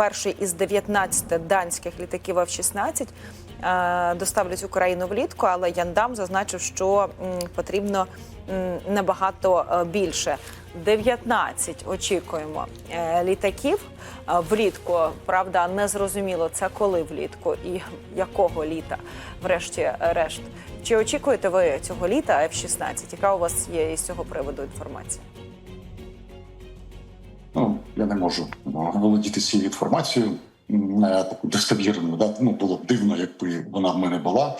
перший із 19 данських літаків F-16 е, доставлять Україну влітку, але Яндам зазначив, що потрібно набагато е, більше. 19 очікуємо е, літаків влітку. Правда, не зрозуміло це коли влітку і якого літа, врешті решт. Чи очікуєте ви цього літа F-16? Яка у вас є із цього приводу інформація? Я не можу ну, володіти цією інформацією е, таку достовірною. Да? Ну, було б дивно, якби вона в мене була.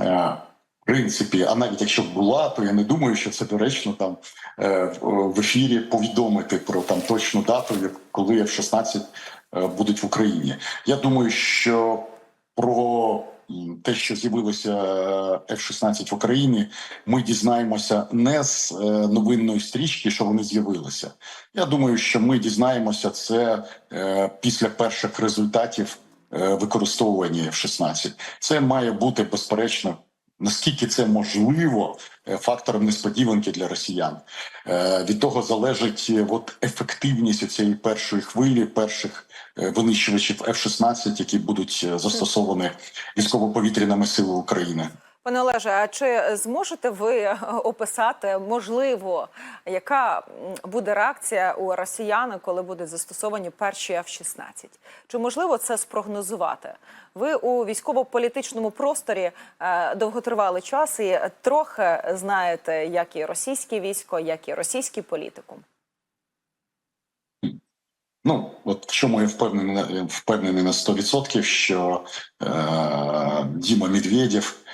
Е, В принципі, а навіть якщо б була, то я не думаю, що це доречно там е, в- ефірі повідомити про там точну дату, коли F-16 е, будуть в Україні. Я думаю, що про те, що з'явилося е, F-16 в Україні, ми дізнаємося не з е, новинної стрічки, що вони з'явилися. Я думаю, що ми дізнаємося це е, після перших результатів використовування F-16. Це має бути безперечно. Наскільки це можливо е, фактором несподіванки для росіян Е, від того залежить е, от ефективність цієї першої хвилі, перших винищувачів F-16, які будуть застосовані військово-повітряними силами України. Пане Олеже, а чи зможете ви е, описати, можливо, яка буде реакція у росіян, коли будуть застосовані перші F-16? Чи можливо це спрогнозувати? Ви у військово-політичному просторі е, довготривалий час і трохи знаєте, як і російське військо, як і російський політикум. Ну, от в чому я впевнений, впевнений на 100%, що е, Діма Медведєв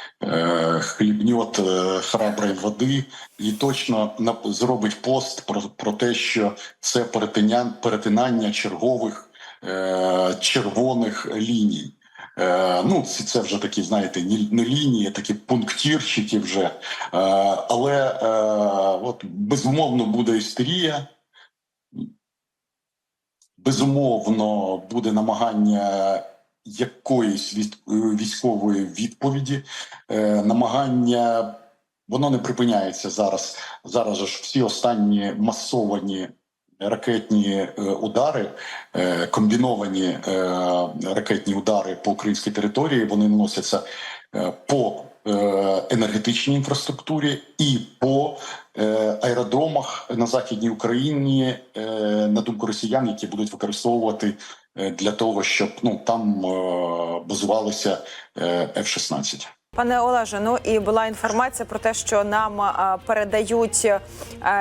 хлібньот е, храброї води і точно зробить пост про, про те, що це перетинання, перетинання чергових е, червоних ліній. Е, ну, це, вже такі, знаєте, не, лінії, такі пунктирчики вже. Е, але е, от безумовно буде істерія. Безумовно, буде намагання якоїсь військ- військової відповіді, е, намагання воно не припиняється зараз. Зараз ж всі останні масовані ракетні е, удари, е, комбіновані е, ракетні удари по українській території, вони наносяться е, по е, енергетичній інфраструктурі і по е, аеродромах на західній Україні, е, на думку росіян, які будуть використовувати е, для того, щоб ну там базувалося базувалися е, F-16. Пане Олеже, ну і була інформація про те, що нам передають е,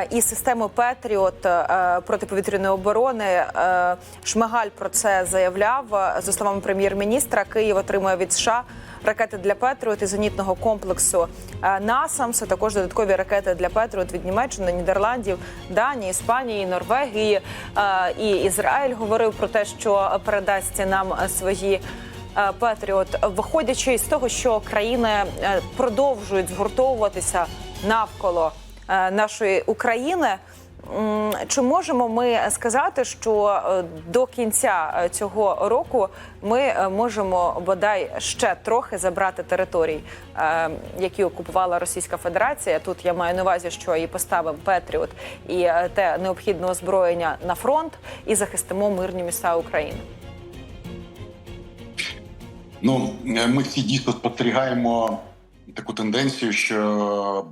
і систему Петріот е, протиповітряної оборони. Е, Шмигаль про це заявляв. Е, За словами прем'єр-міністра, Київ отримує від США ракети для Петріот і зенітного комплексу е, НАСАМС. Також додаткові ракети для Петріот від Німеччини, Нідерландів, Данії, Іспанії, Норвегії. Е, І Ізраїль говорив про те, що передасть нам свої. Е, Петріот, виходячи з того, що країни продовжують згуртовуватися навколо нашої України. Чи можемо ми сказати, що е, до кінця е, цього року ми е, можемо бодай ще трохи забрати територій, які окупувала Російська Федерація? Тут я маю на увазі, що і поставимо Петріот і те необхідне озброєння на фронт, і захистимо мирні міста України. Ну ми всі дійсно спостерігаємо таку тенденцію, що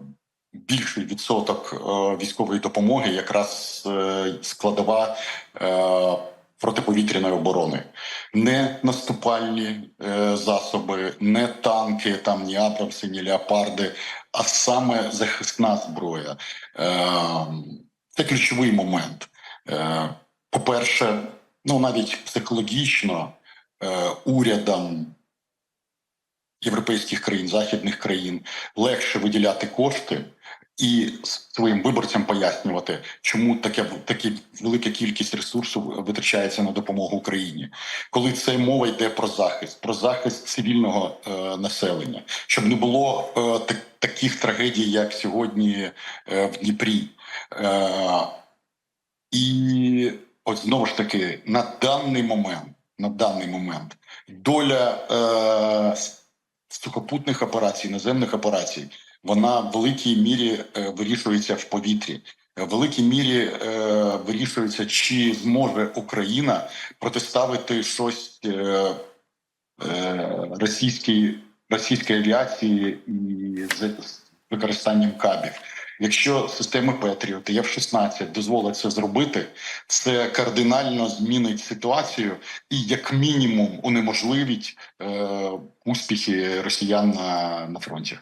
більший відсоток е, військової допомоги якраз е, складова е, протиповітряної оборони, не наступальні засоби, не танки, там ні Абрамси, ні Леопарди, а саме захисна зброя. Це ключовий момент. По-перше, ну навіть психологічно урядам європейських країн, західних країн легше виділяти кошти і своїм виборцям пояснювати, чому таке такі велика кількість ресурсів витрачається на допомогу Україні, коли це мова йде про захист, про захист цивільного е, населення, щоб не було е, так, таких трагедій, як сьогодні е, в Дніпрі. Е, і от знову ж таки на даний момент, на даний момент доля е, сухопутних операцій, наземних операцій, вона в великій мірі е, вирішується в повітрі. в великій мірі е, вирішується, чи зможе Україна протиставити щось е, е, російській, російській авіації і з, використанням кабів. Якщо системи Петріот і F-16 дозволять це зробити, це кардинально змінить ситуацію і, як мінімум, унеможливить е, успіхи росіян на, на фронті.